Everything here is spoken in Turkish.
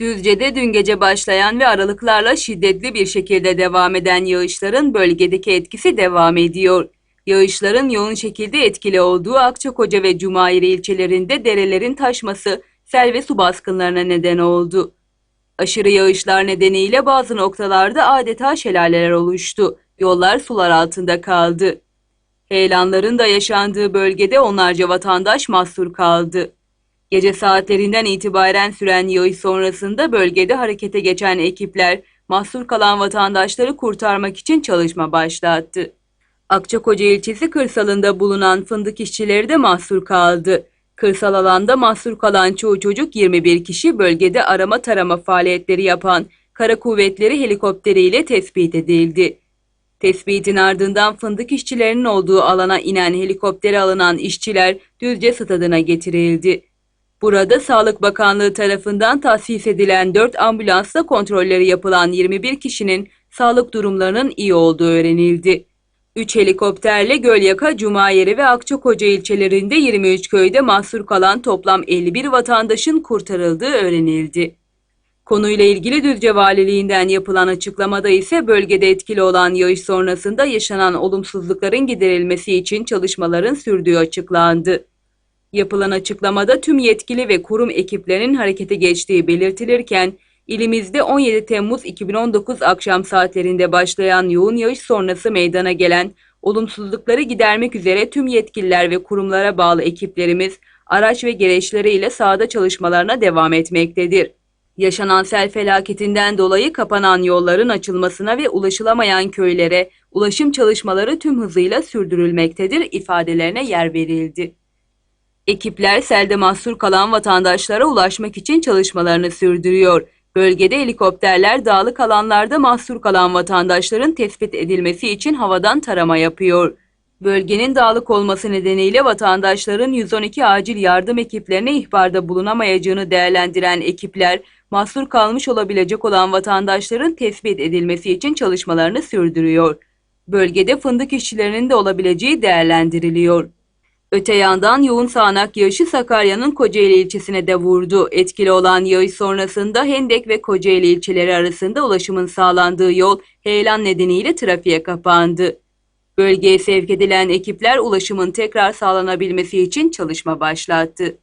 Düzce'de dün gece başlayan ve aralıklarla şiddetli bir şekilde devam eden yağışların bölgedeki etkisi devam ediyor. Yağışların yoğun şekilde etkili olduğu Akçakoca ve Cumayri ilçelerinde derelerin taşması sel ve su baskınlarına neden oldu. Aşırı yağışlar nedeniyle bazı noktalarda adeta şelaleler oluştu. Yollar sular altında kaldı. Heyelanların da yaşandığı bölgede onlarca vatandaş mahsur kaldı. Gece saatlerinden itibaren süren yağış sonrasında bölgede harekete geçen ekipler mahsur kalan vatandaşları kurtarmak için çalışma başlattı. Akçakoca ilçesi kırsalında bulunan fındık işçileri de mahsur kaldı. Kırsal alanda mahsur kalan çoğu çocuk 21 kişi bölgede arama tarama faaliyetleri yapan Kara Kuvvetleri helikopteriyle tespit edildi. Tespitin ardından fındık işçilerinin olduğu alana inen helikoptere alınan işçiler Düzce stadına getirildi. Burada Sağlık Bakanlığı tarafından tahsis edilen 4 ambulansla kontrolleri yapılan 21 kişinin sağlık durumlarının iyi olduğu öğrenildi. 3 helikopterle Gölyaka, Cumayeri ve Akçakoca ilçelerinde 23 köyde mahsur kalan toplam 51 vatandaşın kurtarıldığı öğrenildi. Konuyla ilgili Düzce Valiliğinden yapılan açıklamada ise bölgede etkili olan yağış sonrasında yaşanan olumsuzlukların giderilmesi için çalışmaların sürdüğü açıklandı. Yapılan açıklamada tüm yetkili ve kurum ekiplerinin harekete geçtiği belirtilirken, ilimizde 17 Temmuz 2019 akşam saatlerinde başlayan yoğun yağış sonrası meydana gelen olumsuzlukları gidermek üzere tüm yetkililer ve kurumlara bağlı ekiplerimiz araç ve gereçleriyle sahada çalışmalarına devam etmektedir. Yaşanan sel felaketinden dolayı kapanan yolların açılmasına ve ulaşılamayan köylere ulaşım çalışmaları tüm hızıyla sürdürülmektedir ifadelerine yer verildi. Ekipler selde mahsur kalan vatandaşlara ulaşmak için çalışmalarını sürdürüyor. Bölgede helikopterler dağlık alanlarda mahsur kalan vatandaşların tespit edilmesi için havadan tarama yapıyor. Bölgenin dağlık olması nedeniyle vatandaşların 112 acil yardım ekiplerine ihbarda bulunamayacağını değerlendiren ekipler, mahsur kalmış olabilecek olan vatandaşların tespit edilmesi için çalışmalarını sürdürüyor. Bölgede fındık işçilerinin de olabileceği değerlendiriliyor. Öte yandan yoğun sağanak yağışı Sakarya'nın Kocaeli ilçesine de vurdu. Etkili olan yağış sonrasında Hendek ve Kocaeli ilçeleri arasında ulaşımın sağlandığı yol heyelan nedeniyle trafiğe kapandı. Bölgeye sevk edilen ekipler ulaşımın tekrar sağlanabilmesi için çalışma başlattı.